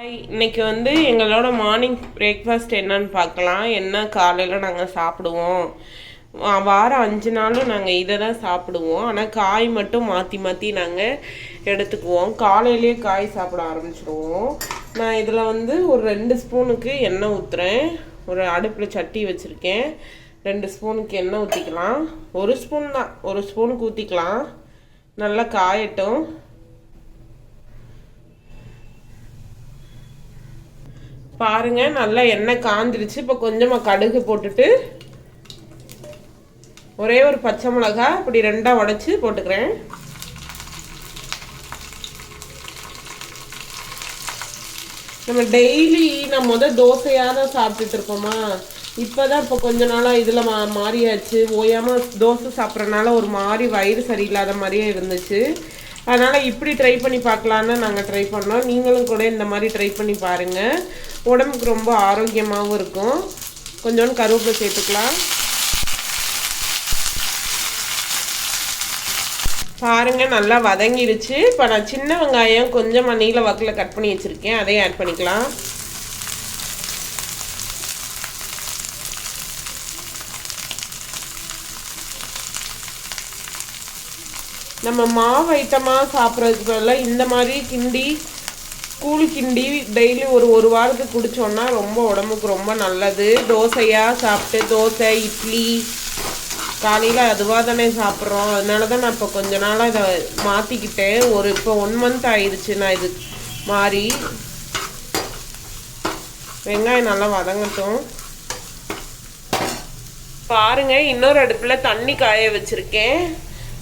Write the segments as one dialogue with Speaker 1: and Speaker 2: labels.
Speaker 1: Hi இன்னைக்கு வந்து எங்களோட மார்னிங் பிரேக்ஃபாஸ்ட் என்னன்னு பார்க்கலாம். என்ன காலையில் நாங்கள் சாப்பிடுவோம்? வாரம் அஞ்சு நாளும் நாங்கள் இதை தான் சாப்பிடுவோம். ஆனால் காய் மட்டும் மாற்றி மாற்றி நாங்கள் எடுத்துக்குவோம். காலையிலேயே காய் சாப்பிட ஆரம்பிச்சிடுவோம் நான் இதில் வந்து ஒரு ரெண்டு ஸ்பூனுக்கு எண்ணெய் ஊற்றுறேன் ஒரு அடுப்பில் சட்டி வச்சுருக்கேன். ரெண்டு ஸ்பூனுக்கு எண்ணெய் ஊற்றிக்கலாம் ஒரு ஸ்பூன் தான். ஒரு ஸ்பூனுக்கு ஊற்றிக்கலாம் நல்லா காயட்டும். பாருங்க நல்லா எண்ணெய் காந்திருச்சு இப்போ கொஞ்சமாக கடுகு போட்டுட்டு ஒரே ஒரு பச்சை மிளகா இப்படி ரெண்டாக உடச்சி போட்டுக்கிறேன். நம்ம டெய்லி நம்ம முதல் தோசையாக தான் சாப்பிட்டுட்டு இருக்கோமா இப்போதான் இப்போ கொஞ்ச நாளாக இதில் மா மாறியாச்சு. ஓயாமல் தோசை சாப்பிட்றனால ஒரு மாதிரி வயிறு சரியில்லாத மாதிரியே இருந்துச்சு. அதனால் இப்படி ட்ரை பண்ணி பார்க்கலான்னு நாங்கள் ட்ரை பண்ணோம். நீங்களும் கூட இந்த மாதிரி ட்ரை பண்ணி பாருங்கள் உடம்புக்கு ரொம்ப ஆரோக்கியமாகவும் இருக்கும். கொஞ்சோண்டு கருவேப்பிலை சேர்த்துக்கலாம். பாருங்கள் நல்லா வதங்கிடுச்சு. இப்போ நான் சின்ன வெங்காயம் கொஞ்சம் நீல வாக்கில் கட் பண்ணி வச்சுருக்கேன். அதையும் ஆட் பண்ணிக்கலாம். நம்ம மாவு ஐட்டமாக சாப்பிட்றதுக்கு பதிலாக இந்த மாதிரி கிண்டி கூழ் கிண்டி டெய்லி ஒரு ஒரு வாரத்துக்கு குடிச்சோன்னா ரொம்ப உடம்புக்கு ரொம்ப நல்லது. தோசையாக சாப்பிட்டு தோசை இட்லி காலையில் அதுவாக தானே சாப்பிட்றோம். அதனால தான் நான் இப்போ கொஞ்ச நாளாக இதை மாற்றிக்கிட்டேன் ஒரு இப்போ ஒன் மந்த் ஆயிடுச்சு நான் இது மாறி. வெங்காயம் நல்லா வதங்கட்டும். பாருங்க இன்னொரு அடுப்பில் தண்ணி காய வச்சுருக்கேன்.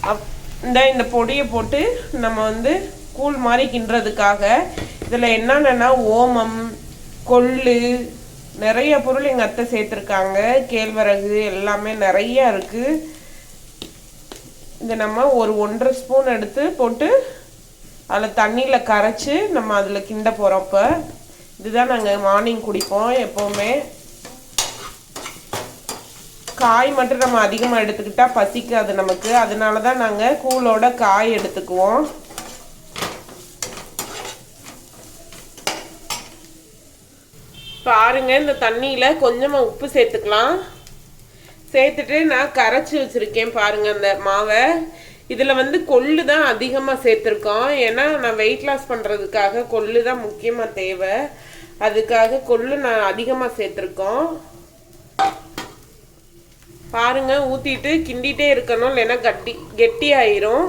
Speaker 1: அப் இந்த இந்த பொடியை போட்டு நம்ம வந்து கூழ் மாதிரி கிண்டுறதுக்காக இதில் என்னென்னா ஓமம் கொள்ளு நிறைய பொருள் எங்கள் அத்தை சேர்த்துருக்காங்க. கேழ்வரகு எல்லாமே நிறைய இருக்குது இதை நம்ம ஒரு ஒன்றரை ஸ்பூன் எடுத்து போட்டு அதில் தண்ணியில் கரைச்சி நம்ம அதில் கிண்ட போகிறப்ப இதுதான் நாங்கள் மார்னிங் குடிப்போம் எப்போவுமே. காய் மட்டும் நம்ம அதிகமாக எடுத்துக்கிட்டால் பசிக்காது நமக்கு. அதனால தான் நாங்கள் கூலோட காய் எடுத்துக்குவோம். பாருங்க இந்த தண்ணியில் கொஞ்சமாக உப்பு சேர்த்துக்கலாம். சேர்த்துட்டு நான் கரைச்சி வச்சுருக்கேன் பாருங்க அந்த மாவை. இதில் வந்து கொள்ளு தான் அதிகமாக சேர்த்துருக்கோம். ஏன்னா நான் வெயிட் லாஸ் பண்ணுறதுக்காக கொள்ளு தான் முக்கியமாக தேவை. அதுக்காக கொள்ளு நான் அதிகமாக சேர்த்துருக்கோம். பாருங்கள் ஊற்றிட்டு கிண்டிகிட்டே இருக்கணும் இல்லைன்னா கட்டி கெட்டி ஆயிரும்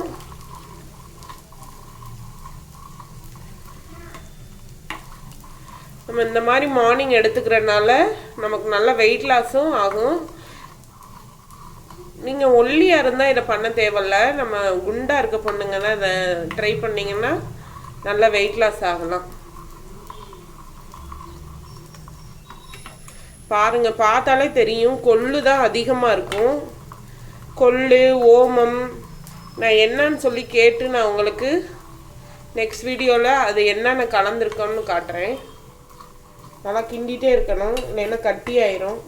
Speaker 1: நம்ம இந்த மாதிரி மார்னிங் எடுத்துக்கிறனால நமக்கு நல்ல வெயிட் லாஸும் ஆகும். நீங்கள் ஒல்லியாக இருந்தால் இதை பண்ண தேவையில்ல. நம்ம குண்டாக இருக்க பொண்ணுங்க தான் இதை ட்ரை பண்ணிங்கன்னா நல்லா வெயிட் லாஸ் ஆகலாம். பாருங்கள் பார்த்தாலே தெரியும். கொள்ளு தான் அதிகமாக இருக்கும். கொள்ளு ஓமம். நான் என்னன்னு சொல்லி கேட்டு நான் உங்களுக்கு நெக்ஸ்ட் வீடியோவில் அது என்னென்ன கலந்துருக்கோன்னு காட்டுறேன். நல்லா கிண்டிகிட்டே இருக்கணும். இல்லைன்னா கட்டி ஆயிரும்.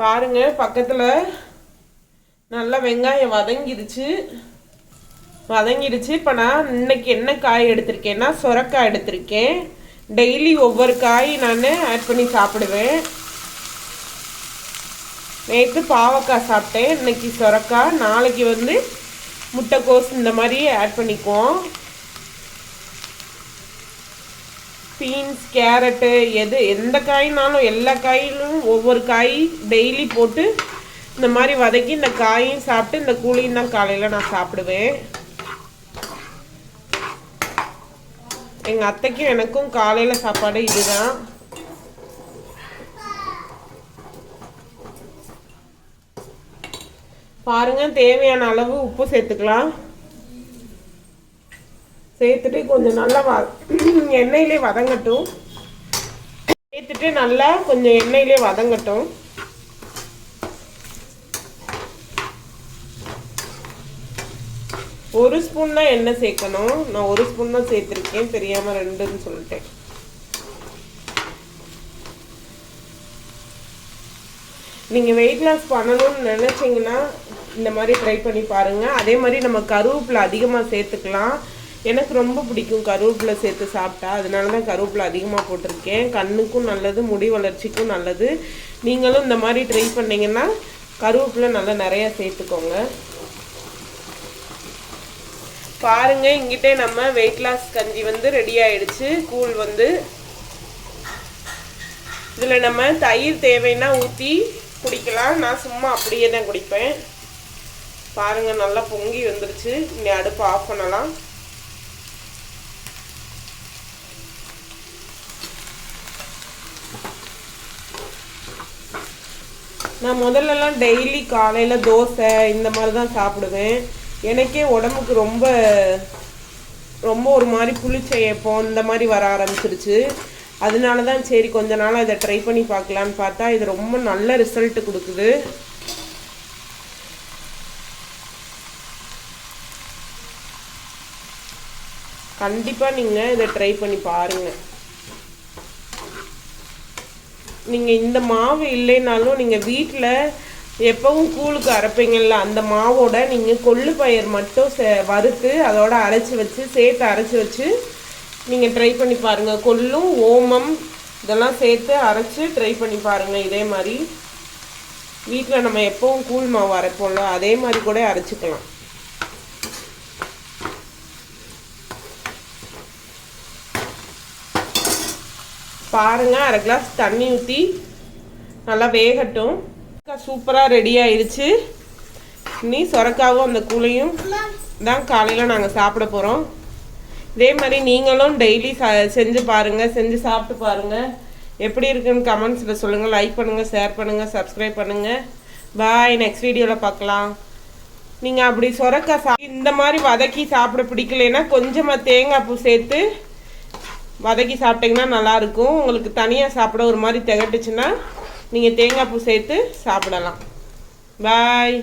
Speaker 1: பாருங்க பக்கத்தில் நல்லா வெங்காயம் வதங்கிடுச்சு. வதங்கிடுச்சு. இப்போ நான் இன்னைக்கு என்ன காய் எடுத்திருக்கேன்னா சொரக்காய் எடுத்திருக்கேன். டெய்லி ஒவ்வொரு காய் நான் ஆட் பண்ணி சாப்பிடுவேன். நேற்று பாவக்காய் சாப்பிட்டேன். இன்னைக்கு சொரக்காய். நாளைக்கு வந்து முட்டைக்கோஸ் இந்த மாதிரி ஆட் பண்ணிக்குவோம். பீன்ஸ் கேரட்டு எது எந்த காய்னாலும் எல்லா காயிலும் ஒவ்வொரு காய் டெய்லி போட்டு இந்த மாதிரி வதக்கி இந்த காயும் சாப்பிட்டு இந்த கூலியும் தான் காலையில் நான் சாப்பிடுவேன். எங்கள் அத்தைக்கும் எனக்கும் காலையில் சாப்பாடு இதுதான். பாருங்க தேவையான அளவு உப்பு சேர்த்துக்கலாம். சேர்த்துட்டு கொஞ்சம் நல்லா வ எண்ணெயிலே வதங்கட்டும். சேர்த்துட்டு நல்லா கொஞ்சம் எண்ணெயிலே வதங்கட்டும். ஒரு ஸ்பூன் தான் எண்ணெய் சேர்க்கணும். நான் ஒரு ஸ்பூன் தான் சேர்த்துருக்கேன். தெரியாமல் ரெண்டுன்னு சொல்லிட்டேன். நீங்கள் வெயிட் லாஸ் பண்ணணும்னு நினச்சிங்கன்னா இந்த மாதிரி ட்ரை பண்ணி பாருங்கள் அதே மாதிரி நம்ம கருவேப்பிலை அதிகமாக சேர்த்துக்கலாம். எனக்கு ரொம்ப பிடிக்கும் கருவேப்பிலை சேர்த்து சாப்பிட்டா. அதனால தான் கருவேப்பிலை அதிகமாக போட்டிருக்கேன். கண்ணுக்கும் நல்லது முடி வளர்ச்சிக்கும் நல்லது. நீங்களும் இந்த மாதிரி ட்ரை பண்ணிங்கன்னா கருவேப்பிலை நல்லா நிறையா சேர்த்துக்கோங்க. பாருங்கள் இங்கிட்டே நம்ம வெயிட் லாஸ் கஞ்சி வந்து ரெடி ஆயிடுச்சு. கூழ் வந்து. இதில் நம்ம தயிர் தேவைன்னா ஊற்றி குடிக்கலாம். நான் சும்மா அப்படியே தான் குடிப்பேன். பாருங்க நல்லா பொங்கி வந்துருச்சு. இனி அடுப்பு ஆஃப் பண்ணலாம். நான் முதல்லலாம் டெய்லி காலையில் தோசை இந்த மாதிரி தான் சாப்பிடுவேன். எனக்கே உடம்புக்கு ரொம்ப ரொம்ப ஒரு மாதிரி புளிச்ச ஏப்பம் இந்த மாதிரி வர ஆரம்பிச்சிருச்சு. அதனால தான் சரி கொஞ்ச நாள் இதை ட்ரை பண்ணி பார்க்கலான்னு பார்த்தா இது ரொம்ப நல்ல ரிசல்ட் கொடுக்குது. கண்டிப்பாக நீங்கள் இதை ட்ரை பண்ணி பாருங்கள் நீங்கள் இந்த மாவு இல்லைனாலும் நீங்கள் வீட்டில் எப்பவும் கூழுக்கு அரைப்பீங்கள்ல அந்த மாவோட நீங்கள் கொள்ளு பயிர் மட்டும் சே வறுத்து அதோட அரைச்சி வச்சு சேர்த்து அரைச்சி வச்சு நீங்கள் ட்ரை பண்ணி பாருங்கள் கொல்லும் ஓமம் இதெல்லாம் சேர்த்து அரைச்சி ட்ரை பண்ணி பாருங்கள் இதே மாதிரி வீட்டில் நம்ம எப்போவும் கூழ் மாவு அரைப்போம்ல அதே மாதிரி கூட அரைச்சிக்கலாம். பாருங்கள் அரை கிளாஸ் தண்ணி ஊற்றி நல்லா வேகட்டும். சூப்பராக ரெடி ஆயிடுச்சு இனி சொரக்காவும் அந்த கூழையும் தான் காலையில் நாங்கள் சாப்பிட போகிறோம் இதே மாதிரி நீங்களும் டெய்லி செஞ்சு பாருங்கள் செஞ்சு சாப்பிட்டு பாருங்கள் எப்படி இருக்குன்னு கமெண்ட்ஸில் சொல்லுங்கள் லைக் பண்ணுங்கள் ஷேர் பண்ணுங்கள் சப்ஸ்கிரைப் பண்ணுங்கள் பாய் நெக்ஸ்ட் வீடியோவில் பார்க்கலாம். நீங்கள் அப்படி சொரக்காய் சா இந்த மாதிரி வதக்கி சாப்பிட பிடிக்கலைன்னா கொஞ்சமாக தேங்காய் பூ சேர்த்து வதக்கி சாப்பிட்டிங்கன்னா நல்லாயிருக்கும் உங்களுக்கு தனியாக சாப்பிட ஒரு மாதிரி திகட்டுச்சுன்னா நீங்கள் தேங்காய் பூ சேர்த்து சாப்பிடலாம். பாய்